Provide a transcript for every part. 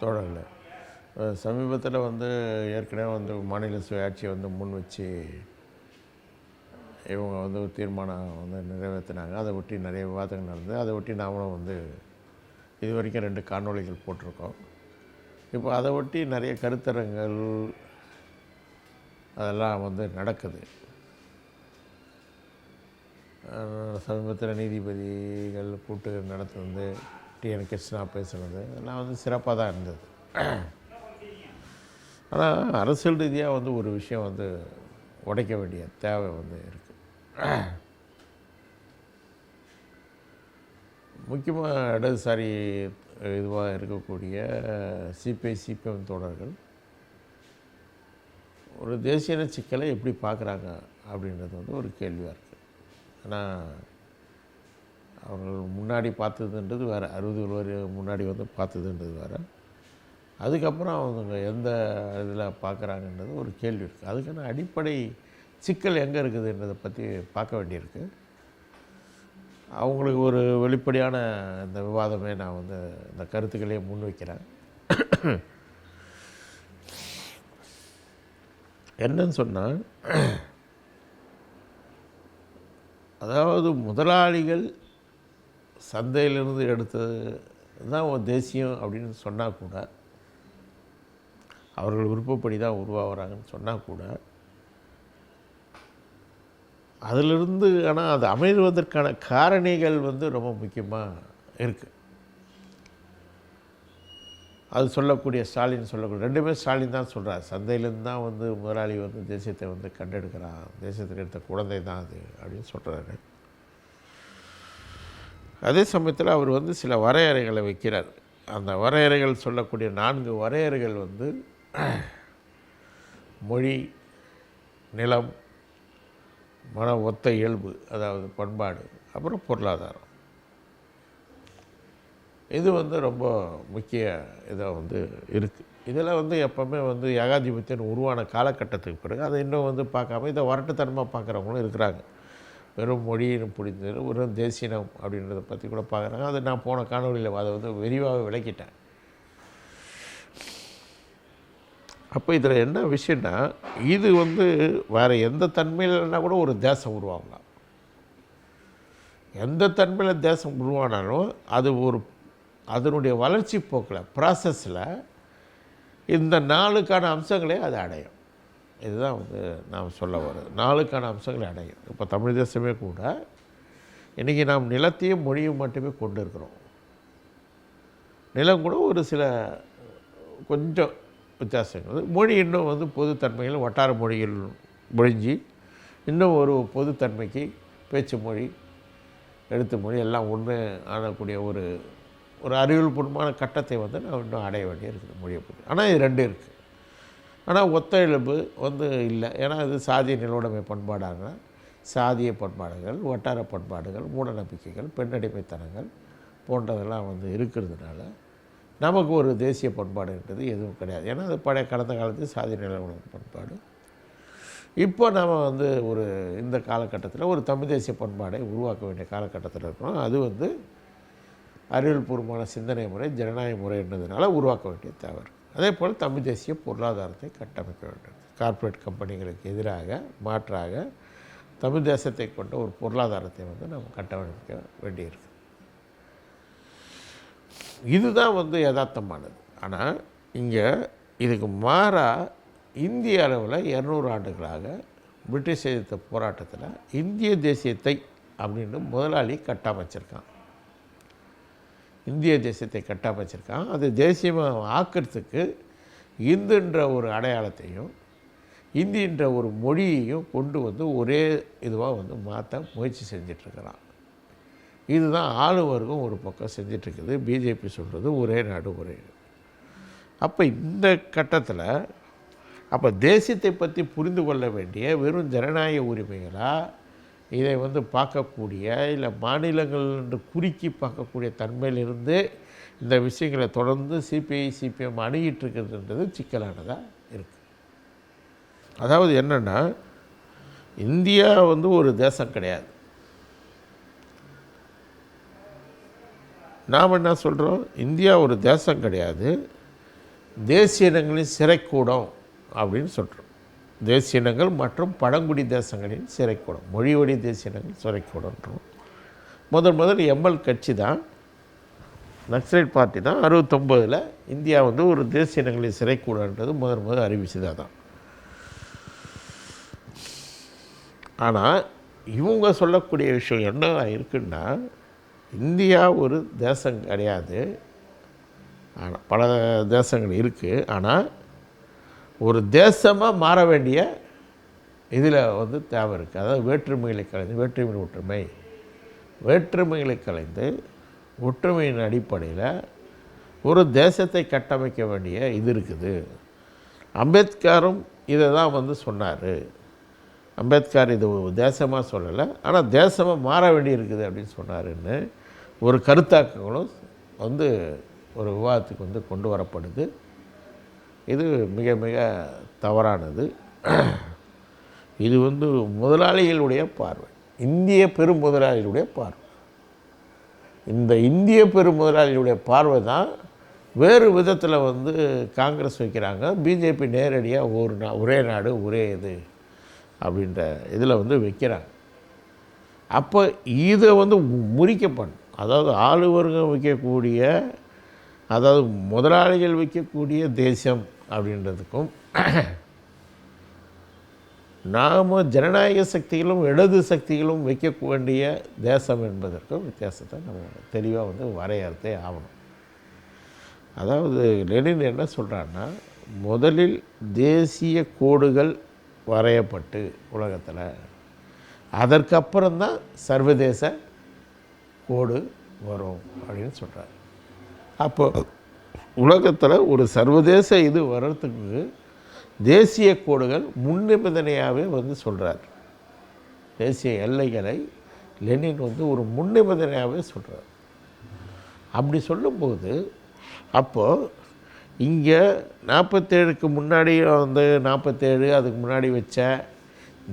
தொடரலை. சமீபத்தில் வந்து ஏற்கனவே வந்து மாநில சுயாட்சியை வந்து முன் வச்சு இவங்க வந்து ஒரு தீர்மானம் வந்து நிறைவேற்றினாங்க அதை ஒட்டி நிறைய விவாதங்கள் நடந்தது அதை ஒட்டி நாமளும் வந்து இது வரைக்கும் ரெண்டு காணொளிகள் போட்டிருக்கோம். இப்போ அதை ஒட்டி நிறைய கருத்தரங்கள் அதெல்லாம் வந்து நடக்குது. சமீபத்தில் நீதிபதிகள் கூட்டு நடத்துனது டிஎன் கிருஷ்ணா பேசுனது. நான் வந்து சிறப்பாக தான் இருந்தது. ஆனால் அரசியல் ரீதியாக வந்து ஒரு விஷயம் வந்து உடைக்க வேண்டிய தேவை வந்து இருக்குது முக்கியமாக இடதுசாரி இதுவாக இருக்கக்கூடிய சிபிஐ சிபிஎம் தோழர்கள் ஒரு தேசியன சிக்கலை எப்படி பார்க்குறாங்க அப்படின்றது வந்து ஒரு கேள்வியாக இருக்குது ஆனால் அவர்கள் முன்னாடி பார்த்ததுன்றது வேறு அறுபது வரை முன்னாடி வந்து பார்த்ததுன்றது வேறு. அதுக்கப்புறம் அவங்க எந்த இதில் பார்க்குறாங்கன்றது ஒரு கேள்வி இருக்குது அதுக்கான அடிப்படை சிக்கல் எங்கே இருக்குதுன்றதை பற்றி பார்க்க வேண்டியிருக்கு. அவங்களுக்கு ஒரு வெளிப்படையான இந்த விவாதமே நான் வந்து இந்த கருத்துக்களையே முன்வைக்கிறேன். என்னன்னு சொன்னால் அதாவது முதலாளிகள் சந்தையிலிருந்து எடுத்தது தான் ஒரு தேசியம் அப்படின்னு சொன்னால் கூட அவர்கள் விருப்பப்படி தான் உருவாகிறாங்கன்னு சொன்னால் கூட அதிலிருந்து ஆனால் அது அமைவதற்கான காரணிகள் வந்து ரொம்ப முக்கியமாக இருக்குது அது சொல்லக்கூடிய ஸ்டாலின் சொல்லக்கூடிய ரெண்டுமே ஸ்டாலின் தான் சொல்கிறார் சந்தையிலேருந்து தான் வந்து முதலாளி வந்து தேசியத்தை வந்து கண்டெடுக்கிறான் தேசியத்தில் எடுத்த குழந்தை தான் அது அப்படின்னு சொல்கிறாரு அதே சமயத்தில் அவர் வந்து சில வரையறைகளை வைக்கிறார். அந்த வரையறைகள் சொல்லக்கூடிய நான்கு வரையறைகள் வந்து மொழி நிலம் மன ஒத்த இயல்பு அதாவது பண்பாடு அப்புறம் பொருளாதாரம். இது வந்து ரொம்ப முக்கிய இதாக வந்து இருக்குது இதில் வந்து எப்போவுமே வந்து ஏகாதிபத்தியம் உருவான காலகட்டத்துக்கு பிறகு அதை இன்னும் வந்து பார்க்காம இதை வரட்டுத்தனமாக பார்க்குறவங்களும் இருக்கிறாங்க. வெறும் மொழியினம் பிடித்தது வெறும் தேசியனம் அப்படின்றத பற்றி கூட பார்க்குறாங்க. அது நான் போன காணொலியில் அதை வந்து விரிவாக விளக்கிட்டேன். அப்போ இதில் என்ன விஷயம்னா இது வந்து வேறு எந்த தன்மையிலன்னா கூட ஒரு தேசம் உருவாகலாம். எந்த தன்மையில் தேசம் உருவானாலும் அது ஒரு அதனுடைய வளர்ச்சி போக்கில் ப்ராசஸில் இந்த நாளுக்கான அம்சங்களே அது அடையும். இதுதான் வந்து நாம் சொல்ல வர்றது. நாளுக்கான அம்சங்களை அடையும். இப்போ தமிழ் தேசமே கூட இன்றைக்கி நாம் நிலத்தையும் மொழியும் மட்டுமே கொண்டு இருக்கிறோம் நிலம் கூட ஒரு சில கொஞ்சம் வித்தியாசங்கள். மொழி இன்னும் வந்து பொதுத்தன்மைகள் வட்டார மொழிகள் மொழிஞ்சி இன்னும் ஒரு பொதுத்தன்மைக்கு பேச்சு மொழி எழுத்து மொழி எல்லாம் ஒன்று ஆனக்கூடிய ஒரு ஒரு அறிவியல்பூர்வமான கட்டத்தை வந்து நான் இன்னும் அடைய வேண்டிய இருக்குது மொழியை பற்றி. ஆனால் இது ரெண்டு இருக்குது ஆனால் ஒத்த இயல்பு வந்து இல்லை. ஏன்னா இது சாதிய நிலவுடைமை பண்பாடாக. சாதிய பண்பாடுகள் வட்டார பண்பாடுகள் மூட நம்பிக்கைகள் பெண்ணடிமைத்தனங்கள் போன்றதெல்லாம் வந்து இருக்கிறதுனால நமக்கு ஒரு தேசிய பண்பாடுன்றது எதுவும் கிடையாது. ஏன்னா அது பழைய கடந்த காலத்து சாதி நிலவுடைமை பண்பாடு. இப்போ நாம் வந்து ஒரு இந்த காலகட்டத்தில் ஒரு தமிழ் தேசிய பண்பாடை உருவாக்க வேண்டிய காலகட்டத்தில் இருக்கிறோம். அது வந்து அறிவியல் பூர்வமான சிந்தனை முறை ஜனநாயக முறைன்றதுனால உருவாக்க வேண்டிய தேவை. அதே போல் தமிழ் தேசிய பொருளாதாரத்தை கட்டமைக்க வேண்டும். கார்ப்பரேட் கம்பெனிகளுக்கு எதிராக மாற்றாக தமிழ் தேசத்தை கொண்ட ஒரு பொருளாதாரத்தை வந்து நம்ம கட்டமைக்க வேண்டியிருக்கு. இதுதான் வந்து யதார்த்தமானது. ஆனால் இங்கே இதுக்கு மாறாக இந்திய அளவில் இரநூறு ஆண்டுகளாக பிரிட்டிஷ் எதிர்த்த போராட்டத்தில் இந்திய தேசியத்தை அப்படின்னு முதலாளி கட்டமைச்சிருக்கான். இந்திய தேசியத்தை கட்டமைச்சிருக்கான் அது தேசியமாக ஆக்கிறதுக்கு இந்துன்ற ஒரு அடையாளத்தையும் இந்தின்ற ஒரு மொழியையும் கொண்டு வந்து ஒரே இதுவாக வந்து மாற்ற முயற்சி செஞ்சிட்ருக்கிறான். இதுதான் ஆளுவர்க்கும் ஒரு பக்கம் செஞ்சிட்ருக்குது. பிஜேபி சொல்கிறது ஒரே நாடு ஒரே அப்போ இந்த கட்டத்தில் அப்போ தேசியத்தை பற்றி புரிந்து கொள்ள வேண்டிய வெறும் ஜனநாயக உரிமைகளாக இதை வந்து பார்க்கக்கூடிய இல்லை மாநிலங்கள் என்று குறுக்கி பார்க்கக்கூடிய தன்மையிலிருந்து இந்த விஷயங்களை தொடர்ந்து சிபிஐ சிபிஎம் அணுகிட்டு இருக்கிறதுன்றது சிக்கலானதாக இருக்குது அதாவது என்னென்னா இந்தியா வந்து ஒரு தேசம் கிடையாது. நாம் என்ன சொல்கிறோம் இந்தியா ஒரு தேசம் கிடையாது. தேசிய இனங்களின் சிறைக்கூடம் அப்படின்னு சொல்கிறோம் தேசியனங்கள் மற்றும் பழங்குடி தேசங்களின் சிறைக்கூடம் மொழிவழி தேசிய இனங்கள் சிறைக்கூடன்றோம் முதல் முதல் எம்எல் கட்சி தான் நக்சலைட் பார்ட்டி தான் அறுபத்தொம்போதில் இந்தியா வந்து ஒரு தேசிய இனங்களின் சிறைக்கூடன்றது முதல் முதல் அறிவிச்சதாக தான் ஆனால் இவங்க சொல்லக்கூடிய விஷயம் என்ன இருக்குன்னா இந்தியா ஒரு தேசம் கிடையாது. ஆனால் பல தேசங்கள் இருக்குது ஆனால் ஒரு தேசமாக மாற வேண்டிய இதில் வந்து தேவை இருக்குது அதாவது வேற்றுமைகளை கலைந்து வேற்றுமையின் ஒற்றுமை. வேற்றுமைகளை கலைந்து ஒற்றுமையின் அடிப்படையில் ஒரு தேசத்தை கட்டமைக்க வேண்டிய இது இருக்குது. அம்பேத்கரும் இதை தான் வந்து சொன்னார். அம்பேத்கர் இது தேசமாக சொல்லலை ஆனால் தேசமாக மாற வேண்டி இருக்குது அப்படின்னு சொன்னாருன்னு ஒரு கருத்தாக்கங்களும் வந்து ஒரு விவாதத்துக்கு வந்து கொண்டு வரப்படுது. இது மிக மிக தவறானது. இது வந்து முதலாளிகளுடைய பார்வை. இந்திய பெரும் முதலாளிகளுடைய பார்வை. இந்த இந்திய பெரும் முதலாளிகளுடைய பார்வை தான் வேறு விதத்தில் வந்து காங்கிரஸ் வைக்கிறாங்க. பிஜேபி நேரடியாக ஒரு நா ஒரே நாடு ஒரே இது அப்படின்ற இதில் வந்து வைக்கிறாங்க. அப்போ இதை வந்து முறிக்கப்படும் அதாவது ஆளுவர்கள் வைக்கக்கூடிய அதாவது முதலாளிகள் வைக்கக்கூடிய தேசம் அப்படின்றதுக்கும் நாம் ஜனநாயக சக்திகளும் இடது சக்திகளும் வைக்க வேண்டிய தேசம் என்பதற்கும் வித்தியாசத்தை நம்ம தெளிவாக வந்து வரையறுத்தே ஆகணும். அதாவது லெனின் என்ன சொல்கிறான்னா முதலில் தேசிய கோடுகள் வரையப்பட்டு உலகத்தில் அதற்கப்புறம்தான் சர்வதேச கோடு வரும் அப்படின்னு சொல்கிறார் அப்போது உலகத்தில் ஒரு சர்வதேச இது வர்றதுக்கு தேசிய கோடுகள் முன்னிபந்தனையாகவே வந்து சொல்கிறார் தேசிய எல்லைகளை லெனின் வந்து ஒரு முன்னிபந்தனையாகவே சொல்கிறார் அப்படி சொல்லும்போது அப்போது இங்கே நாற்பத்தேழுக்கு முன்னாடி வந்து நாற்பத்தேழு அதுக்கு முன்னாடி வச்ச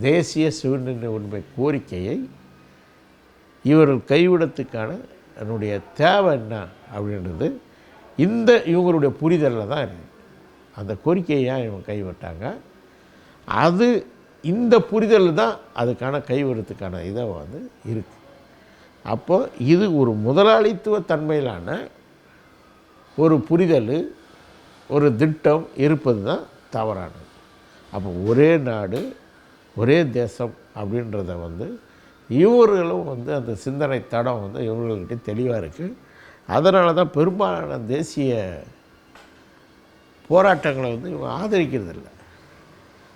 தேசிய சுதந்திர உரிமை கோரிக்கையை இவர்கள் கைவிடத்துக்கான என்னுடைய தேவை என்ன அப்படின்றது இந்த இவங்களுடைய புரிதலில் தான் இருக்குது அந்த கோரிக்கையை இவங்க கைவிட்டாங்க? அது இந்த புரிதல் தான் அதுக்கான கைவிடத்துக்கான இதை வந்து இருக்குது அப்போ இது ஒரு முதலாளித்துவ தன்மையிலான ஒரு புரிதல் ஒரு திட்டம் இருப்பது தான் தவறானது. அப்போ ஒரே நாடு ஒரே தேசம் அப்படின்றத வந்து இவர்களும் வந்து அந்த சிந்தனை தடம் வந்து இவர்கள்கிட்ட தெளிவாக இருக்குது அதனால தான் பெரும்பாலான தேசிய போராட்டங்களை வந்து இவங்க ஆதரிக்கிறதில்ல.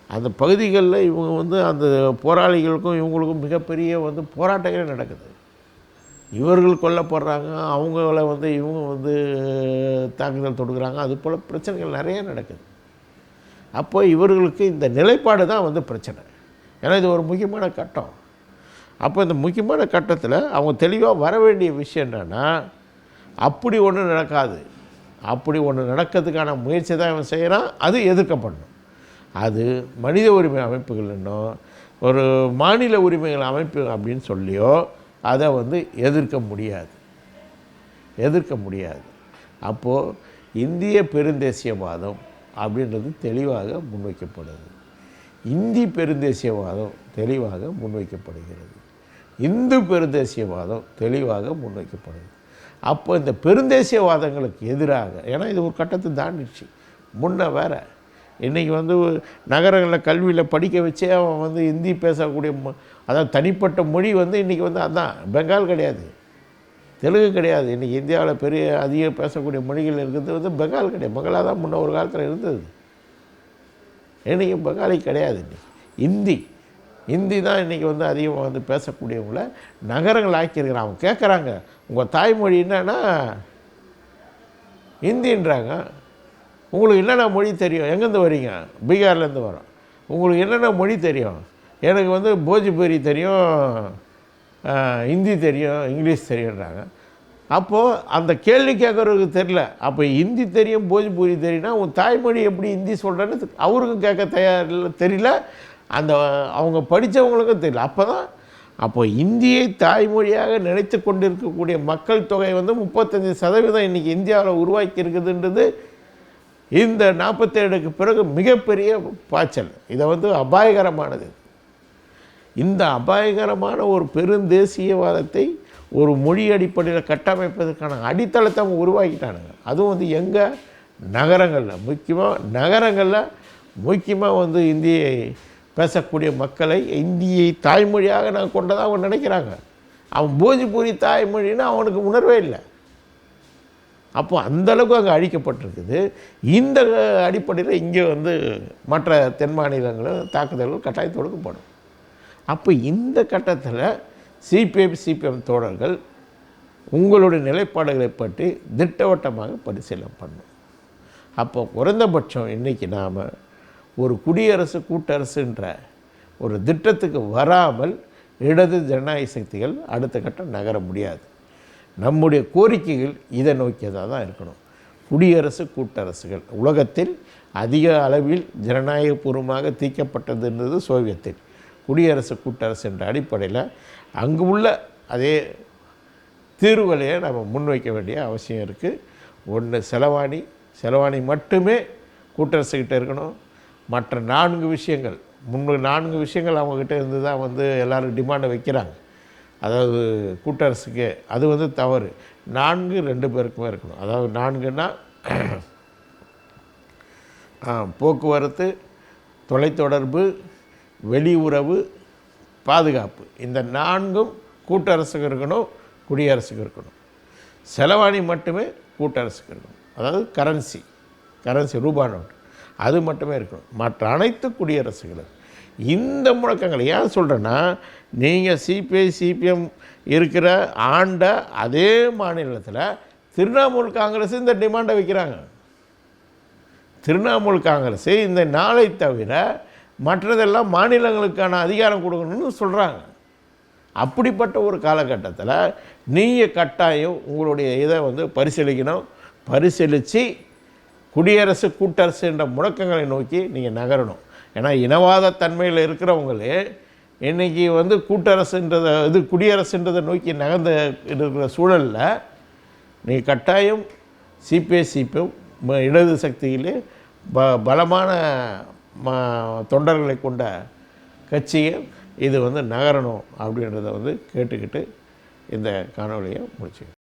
அந்த பகுதிகளில் இவங்க வந்து அந்த போராளிகளுக்கும் இவங்களுக்கும் மிகப்பெரிய வந்து போராட்டங்களே நடக்குது. இவர்கள் கொல்லப்படுறாங்க அவங்கள வந்து இவங்க வந்து தாக்குதல் தொடுக்கிறாங்க அது போல் பிரச்சனைகள் நிறைய நடக்குது. அப்போ இவர்களுக்கு இந்த நிலைப்பாடு தான் வந்து பிரச்சனை. ஏன்னா இது ஒரு முக்கியமான கட்டம். அப்போ இந்த முக்கியமான கட்டத்தில் அவங்க தெளிவாக வர வேண்டிய விஷயம் என்னென்னா அப்படி ஒன்றும் நடக்காது. அப்படி ஒன்று நடக்கிறதுக்கான முயற்சி தான் இவன் செய்கிறான் அது எதிர்க்கப்படணும். அது மனித உரிமை அமைப்புகள் இன்னும் ஒரு மாநில உரிமைகள் அமைப்பு அப்படின்னு சொல்லியோ அதை வந்து எதிர்க்க முடியாது. எதிர்க்க முடியாது. அப்போது இந்திய பெருந்தேசியவாதம் அப்படின்றது தெளிவாக முன்வைக்கப்படுது. இந்தி பெருந்தேசியவாதம் தெளிவாக முன்வைக்கப்படுகிறது. இந்து பெருந்தேசியவாதம் தெளிவாக முன்வைக்கப்படுது. அப்போ இந்த பெருந்தேசியவாதங்களுக்கு எதிராக ஏன்னா இது ஒரு கட்டத்தை தாண்டிடுச்சு. முன்ன வேற இன்றைக்கி வந்து நகரங்களில் கல்வியில் படிக்க வச்சே அவன் வந்து ஹிந்தி பேசக்கூடிய மொ அதாவது தனிப்பட்ட மொழி வந்து இன்றைக்கி வந்து அதான் பெங்கால் கிடையாது. தெலுங்கு கிடையாது. இன்றைக்கி இந்தியாவில் பெரிய அதிகம் பேசக்கூடிய மொழிகள் இருக்கிறது வந்து பெங்கால் கிடையாது. பெங்காலாக தான் முன்ன ஒரு காலத்தில் இருந்தது. இன்றைக்கி பெங்காலி கிடையாது இன்றைக்கி இந்தி ஹிந்தி தான் இன்றைக்கி வந்து அதிகமாக வந்து பேசக்கூடியவங்கள நகரங்கள் ஆக்கியிருக்கிறான் அவன் கேட்குறாங்க உங்கள் தாய்மொழி என்னன்னா ஹிந்தின்றாங்க. உங்களுக்கு என்னென்ன மொழி தெரியும்? எங்கேருந்து வரீங்க? பீகார்லேருந்து வரோம். உங்களுக்கு என்னென்ன மொழி தெரியும்? எனக்கு வந்து போஜ்பூரி தெரியும் ஹிந்தி தெரியும் இங்கிலீஷ் தெரியுன்றாங்க அப்போது அந்த கேள்வி கேட்குறவருக்கு தெரில அப்போ ஹிந்தி தெரியும் போஜ்பூரி தெரியும்னா உன் தாய்மொழி எப்படி ஹிந்தி சொல்கிறேன்னு அவருக்கும் கேட்க தயார் இல்லை தெரியல. அந்த அவங்க படித்தவங்களுக்கும் தெரியல. அப்போ தான் அப்போ இந்தியை தாய்மொழியாக நினைத்து கொண்டிருக்கக்கூடிய மக்கள் தொகை வந்து முப்பத்தஞ்சு சதவீதம் இன்றைக்கி இந்தியாவில் உருவாக்கி இருக்குதுன்றது இந்த நாற்பத்தேழுக்கு பிறகு மிகப்பெரிய பாய்ச்சல். இதை வந்து அபாயகரமானது. இந்த அபாயகரமான ஒரு பெருந்தேசியவாதத்தை ஒரு மொழி அடிப்படையில் கட்டமைப்பதற்கான அடித்தளத்தை அவங்க உருவாக்கிட்டானுங்க. அதுவும் வந்து எங்கே நகரங்களில். முக்கியமாக நகரங்களில் முக்கியமாக வந்து இந்தியை பேசக்கூடிய மக்களை இந்தியை தாய்மொழியாக நான் கொண்டதாக அவங்க நினைக்கிறாங்க. அவன் போஜ்பூரி தாய்மொழின்னு அவனுக்கு உணர்வே இல்லை. அப்போ அந்த அளவுக்கு அங்கே அழிக்கப்பட்டிருக்குது. இந்த அடிப்படையில் இங்கே வந்து மற்ற தென் மாநிலங்களும் தாக்குதல்கள் கட்டாயம் தொடுக்கப்படும் அப்போ இந்த கட்டத்தில் சிபிஎம் சிபிஎம் தோழர்கள் உங்களுடைய நிலைப்பாடுகளை பற்றி திட்டவட்டமாக பரிசீலனை பண்ணும். அப்போ குறைந்தபட்சம் இன்றைக்கி நாம் ஒரு குடியரசு கூட்டரசுன்ற ஒரு திட்டத்துக்கு வராமல் இடது ஜனநாயக சக்திகள் அடுத்த கட்டம் நகர முடியாது. நம்முடைய கோரிக்கைகள் இதை நோக்கியதாக தான் இருக்கணும். குடியரசு கூட்டரசுகள். உலகத்தில் அதிக அளவில் ஜனநாயகபூர்வமாக தீக்கப்பட்டதுன்றது சோவியத்தில். குடியரசு கூட்டரசு என்ற அடிப்படையில் அங்கு உள்ள அதே தீர்வுகளையே நம்ம முன்வைக்க வேண்டிய அவசியம் இருக்குது ஒன்று செலவாணி. செலவாணி மட்டுமே கூட்டரசுக்கிட்ட இருக்கணும். மற்ற நான்கு விஷயங்கள் முன்னு நான்கு விஷயங்கள் அவங்கக்கிட்ட இருந்து தான் வந்து எல்லோரும் டிமாண்டை வைக்கிறாங்க. அதாவது கூட்டரசுக்கு அது வந்து தவறு. நான்கு ரெண்டு பேருக்குமே இருக்கணும். அதாவது நான்குன்னா போக்குவரத்து தொலைத்தொடர்பு வெளியுறவு பாதுகாப்பு. இந்த நான்கும் கூட்டரசுக்கு இருக்கணும் குடியரசுக்கு இருக்கணும். செலவாணி மட்டுமே கூட்டரசுக்கு இருக்கணும். அதாவது கரன்சி கரன்சி ரூபா நோட்டு. அது மட்டுமே இருக்கணும். மற்ற அனைத்து குடியரசுகளும். இந்த முழக்கங்களை ஏன் சொல்கிறேன்னா நீங்கள் சிபிஐ சிபிஎம் இருக்கிற ஆண்ட அதே மாநிலத்தில் திரிணாமுல் காங்கிரஸ் இந்த டிமாண்டை வைக்கிறாங்க. திரிணாமுல் காங்கிரஸ் இந்த நாளை தவிர மற்றதெல்லாம் மாநிலங்களுக்கான அதிகாரம் கொடுக்கணும்னு சொல்கிறாங்க அப்படிப்பட்ட ஒரு காலகட்டத்தில் நீங்கள் கட்டாயம் உங்களுடைய இதை வந்து பரிசீலிக்கணும். பரிசீலித்து குடியரசு கூட்டரசு என்ற முழக்கங்களை நோக்கி நீங்கள் நகரணும். ஏன்னா இனவாத தன்மையில் இருக்கிறவங்களே இன்றைக்கி வந்து கூட்டரசுன்றதை இது குடியரசுன்றதை நோக்கி நகர்ந்து இருக்கிற சூழலில் நீங்கள் கட்டாயம் சிபிஐ சிபிஎம் இடது சக்தியிலே ப பலமான ம தொண்டர்களை கொண்ட கட்சிகள் இது வந்து நகரணும் அப்படின்றத வந்து கேட்டுக்கிட்டு இந்த காணொலியை முடிச்சுக்கிறேன்.